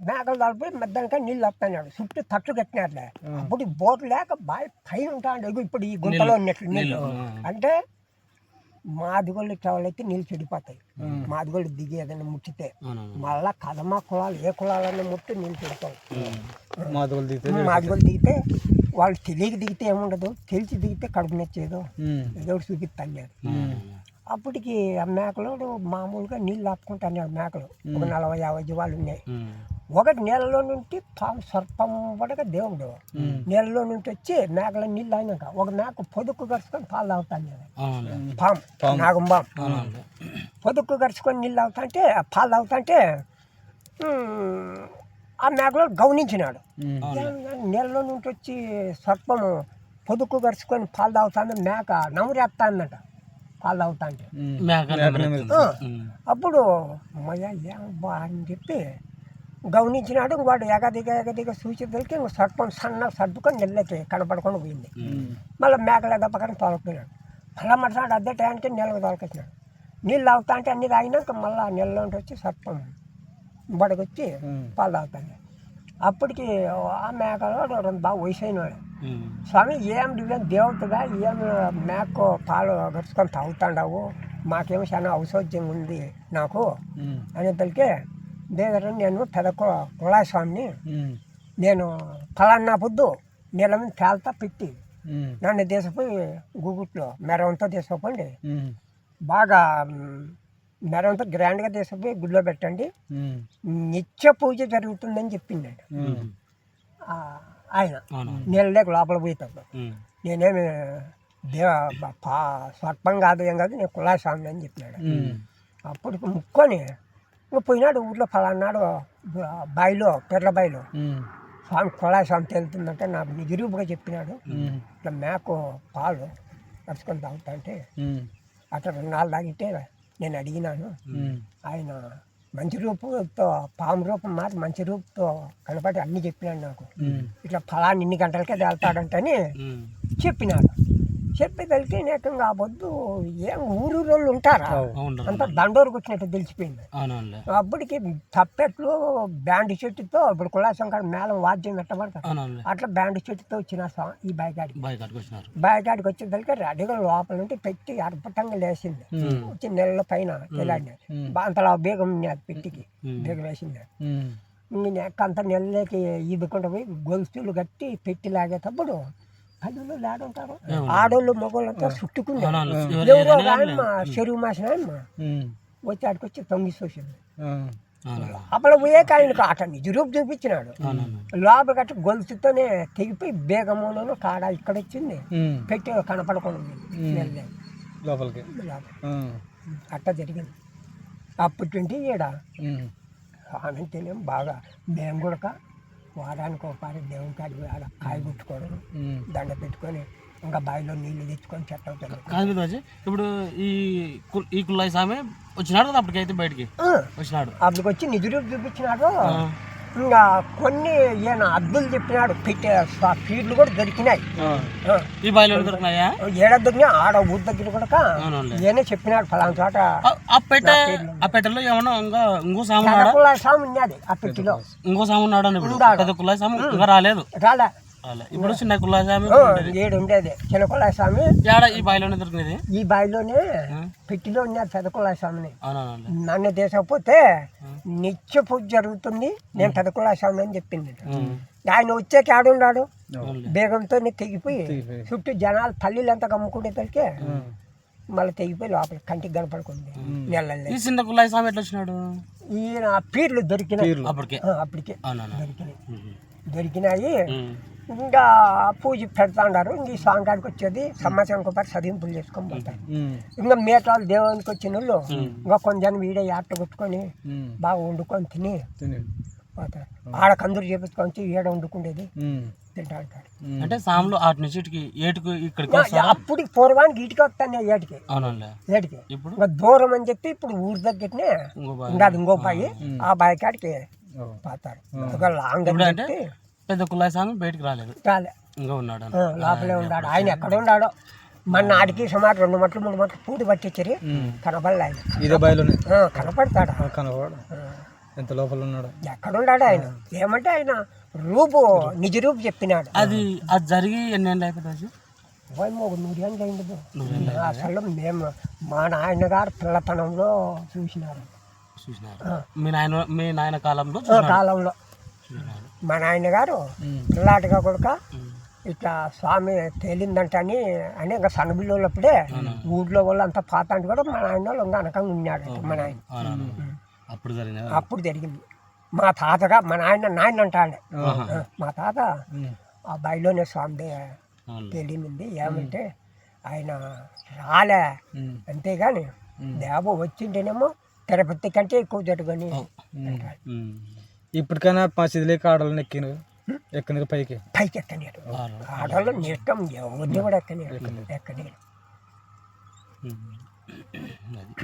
మేకలు తలిపి మధ్యాహ్నం నీళ్ళు వస్తున్నాడు చుట్టూ తట్లు కట్టినారులే అప్పుడు ఈ బోట్ లేక బాగా పైన ఉంటాడు. ఇప్పుడు ఈ గుంటలో ఉన్నట్లు నీళ్ళు. అంటే మాదిగోళ్ళు అయితే నీళ్ళు చెడిపోతాయి. మాదిగోళ్ళు దిగి ఏదైనా ముట్టితే మళ్ళా కదమ కులాలు ఏ కులాలన్నా ముట్టి నీళ్ళు చెడిపోయి మాధవులు దిగితే మాదిగోళ్ళు దిగితే వాళ్ళు తెలియక దిగితే ఏముండదు. తెలిసి దిగితే కడుపు నచ్చేదో. ఏదో చూపిస్తాను అప్పటికి ఆ మేకలు మామూలుగా నీళ్ళు ఆపుకుంటాను మేకలు. ఒక నలభై యాభై జీవాలు ఉన్నాయి. ఒకటి నీళ్ళలో నుండి పాము సర్పం పడక దేవుడు నీళ్ళలో నుండి వచ్చి మేకల నీళ్ళు అయినాక ఒక మేక పొదుక్కు కరుచుకొని పాలు తాగుతాను నేను. పాము నాగంబాం అవునండి పొదుక్కు కరుచుకొని నీళ్ళు తాగుతాంటే పాలు తాగుతాంటే ఆ మేకలో గమనించినాడు నీళ్ళలో నుండి వచ్చి సర్పము పొదుక్కు కరుచుకొని పాలు తాగుతాను మేక నమురేస్తానంట పాలు తాగుతా అంటే. మేక ఆ, అప్పుడు బా అని చెప్పి గమనించినాడు వాడు ఎగదిగ ఎగదిగ సూచిదలకి ఇంక సర్పం సన్న సర్దుకొని నెల్లకి కనపడకుండా పోయింది. మళ్ళీ మేకల దెబ్బకని తోలుకున్నాడు. మళ్ళీ మరుసటి అదే టైంకి నీళ్ళకి తోలుకొచ్చినాడు. నీళ్ళు తాగుతా అంటే అన్ని తాగినాక మళ్ళీ నీళ్ళలోంటి వచ్చి సర్పం బడకొచ్చి పాలు తాగుతాను అప్పటికి ఆ మేకలో రెండు బాగా వయసు అయినాడు స్వామి ఏం నువ్వేం దేవతగా ఏం మేక పాలు గడుచుకొని తాగుతాండావు? మాకేమో చాలా ఔషధ్యం ఉంది నాకు అనేసరికి దేవర నేను పెద్ద కు- కుళాయి స్వామిని నేను ఫలానా పొద్దు నీళ్ళ మీద తేల్తా పెట్టి. నన్ను తీసుకుపోయి గూగుట్లో మెరవంతో తీసుకుపోండి. బాగా మెరవంతో గ్రాండ్గా తీసుకుపోయి గుడిలో పెట్టండి. నిత్య పూజ జరుగుతుందని చెప్పింది ఆయన. నీళ్ళలోకి లోపల పోయేటప్పుడు. నేనేమి దేవ బ- పా స్వర్పం కాదు ఏం కాదు నేను కులాయి స్వామి అని చెప్పినాడు. అప్పుడు ముక్కొని ఇంక పోయినాడు ఊర్లో ఫలానాడు బాయిలో పిర్ల బాయిలో. స్వామి కులాయి స్వామి తెలుతుందంటే నాకు నిజరూపుగా చెప్పినాడు. ఇట్లా మేకు పాలు కలుసుకొని తాగుతా అంటే అట్లా రెండు నాలుగు తాగితే నేను అడిగినాను. ఆయన మంచి రూపంతో పాము రూపం మాత్రం మంచి రూపంతో కనపడి అన్ని చెప్పినాడు నాకు. ఇట్లా ఫలాన్ని ఇన్ని గంటలకే తేల్తాడంటని చెప్పినాడు. చెప్పేదలికి నేను కాబొద్దు ఏం ఊరు వాళ్ళు ఉంటారా? అంతా దండోరుకు వచ్చినట్టు తెలిసిపోయింది. అప్పటికి తప్పెట్లు బ్యాండ్ చెట్టుతో ఇప్పుడు కులాసం కాడ మేళం వాద్యం పెట్టబడతారు. అట్లా బ్యాండ్ చెట్టుతో వచ్చిన ఈ బాయికాడికి బాయికాడికి వచ్చేసరికి రెడీగా లోపల నుండి పెట్టి అర్పటంగా లేచింది. వచ్చి నెలల పైన తెలాడినారు అంతలా బేగం పెట్టికి బేగం వేసింది నెక్క అంత నెలలోకి ఈదుకుంటూ పోయి గొలుసులు కట్టి పెట్టి లాగేటప్పుడు లాడుంటారు? ఆడోళ్ళు మగోళ్ళంతా చుట్టుకున్నారు ఎవరో ఒక ఆయమ్మ చెరువు మాసిన ఆయమ్మ వచ్చి ఆడికి వచ్చి తొంగి చూసింది అవునండి అప్పుడు పోయే ఆయనకు ఆట నిజరూపు చూపించినాడు. లోపల కట్టి గొలుసుతోనే తెగిపోయి బేగములను కాడ ఇక్కడ వచ్చింది. పెట్టి కనపడకుండా. లోపలికి. లోపల. అట్ట జరిగింది. అప్పటి నుండి ఈడ తెలియం బాగా. మేము కూడా వారానికి ఒకసారి దేవుని కాడికి ఆడ కాయ కొట్టుకోవడం దండ పెట్టుకొని ఇంకా బావిలో నీళ్ళు తెచ్చుకొని చెట్ట కాదు రాజు ఇప్పుడు ఈ ఈ కుల్లాయి సామె వచ్చినాడు కదా అప్పటికైతే బయటికి? వచ్చినాడు. అప్పటికి వచ్చి నిజరూపు చూపించినాడు. ఇంకా కొన్ని ఈయన అద్దులు చెప్పినాడు పెట్టే ఫీడ్లు కూడా దొరికినాయి. ఈ బాయిలో దొరికినాయా? ఏడ దొరికినా ఆడ ఊరి దగ్గర కూడా ఈయనే చెప్పినాడు ఫలానా చోట. ఆ- పెట్టె ఆ పెట్టెలో ఏమన్నా ఇంకా ఇంకో సాము ఉన్నది ఆ పెట్టిలో. ఇంకో సాము ఉన్నాడు కుల్లాయి సాము ఇంకా రాలేదు. రాలే రాలే. ఇప్పుడు చిన్న కుల్లాయి సామి ఆ, ఏడు ఉండేది. ఏడ ఈ బాయిలోనే దొరికినది? ఈ బావిలోనే పెట్టిలో ఉన్నది పెదకులాయ స్వామిని అవునవునండి నన్ను తీసుకపోతే నిత్య పూజ జరుగుతుంది. నేను పెదకులాయ స్వామి అని చెప్పింది. ఆయన వచ్చాక ఆడున్నాడు బేగంతో తెగిపోయి చుట్టూ జనాలు తల్లిలు అంతా కమ్ముకునేసరికి మళ్ళీ తెగిపోయి లోపల కంటికి కనపడుకుంది. నెలలే. ఈ చిన్న కుల్లాయి సామి ఎట్లా వచ్చినాడు ఈయన పీర్లు దొరికినాయి. అప్పటికే. దొరికినాయి. దొరికినాయి. ఇంకా పూజ పెడతా ఉన్నారు. ఇంక ఈ సాయంకాలికి వచ్చేది సంవత్సరం ఒకసారి చదివింపులు చేసుకొని పోతారు. ఇంకా మిగతాలు దేవునికి వచ్చిన వాళ్ళు ఇంకా కొంచెం వీడే ఆట కొట్టుకొని బాగా వండుకొని తిని పోతారు. ఆడ కందురు చేపించుకొని ఈడ వండుకునేది తింటా ఉంటారు. అంటే సాములు అటు నుంచి ఇటుకి ఏటుకు ఇక్కడికి అప్పటికి పూర్వానికి ఇటుకి వస్తాను ఏటికి. ఏటికి. ఇప్పుడు ఇంకా దూరం అని చెప్పి ఇప్పుడు ఊరి దగ్గరనే ఇంకో ఇంకా బాయి ఆ బాయి కాడికి పోతారు. ఒక లాంగ్ అంటే చెప్పి పెద్ద కుల్లాయి సామి బయటికి రాలేదు. రాలే. ఇంకా ఉన్నాడు లోపలే ఉన్నాడు. ఆయన ఎక్కడ ఉన్నాడో మన ఆడికి సుమారు రెండు మట్లు మూడు మట్లు పూడి పట్టించరి. కనపడలే ఆయన ఇదే బాయిలోనే? కనపడతాడా? కనపడ ఎంత లోపల ఉన్నాడు? ఎక్కడున్నాడు ఆయన? ఏమంటే ఆయన రూపు నిజ రూపు చెప్పినాడు. అది అది జరిగి ఎన్ని ఏళ్ళు అయిపోతుంది ఒక నూరేళ్ళు అయింది. అసలు మేము మా నాయనగారు పిల్లతనంలో చూసినారు. చూసినారు. మీ నాయన మీ నాయన కాలంలో కాలంలో. మా నాయనగారు పిల్లాటిగా కొడుక ఇట్లా స్వామి తేలిందంటని అని ఇంకా సన్నబిల్లున్నప్పుడే ఊళ్ళో వాళ్ళు అంతా పాత అంటే కూడా మా నాయన వాళ్ళు ఇంకా అనకంగా ఉన్నాడు మా నాయన. అప్పుడు జరిగిన అప్పుడు జరిగింది. మా తాతగా మా నాయన నాయన అంటాడు. మా తాత ఆ బయలోనే స్వామి. తెలియనింది ఏమంటే ఆయన రాలే. అంతేగాని దేవ వచ్చింటేనేమో తిరుపతి కంటే ఎక్కువ జరుగుని అంటాడు. ఇప్పటికైనా మా చిదిలేక ఆడాలని ఎక్కిను ఎక్కని పైకి. పైకి ఎక్కనేరు అవును. ఆడవాళ్ళు నేర్తం ఎవరిని కూడా ఉమ్. అది.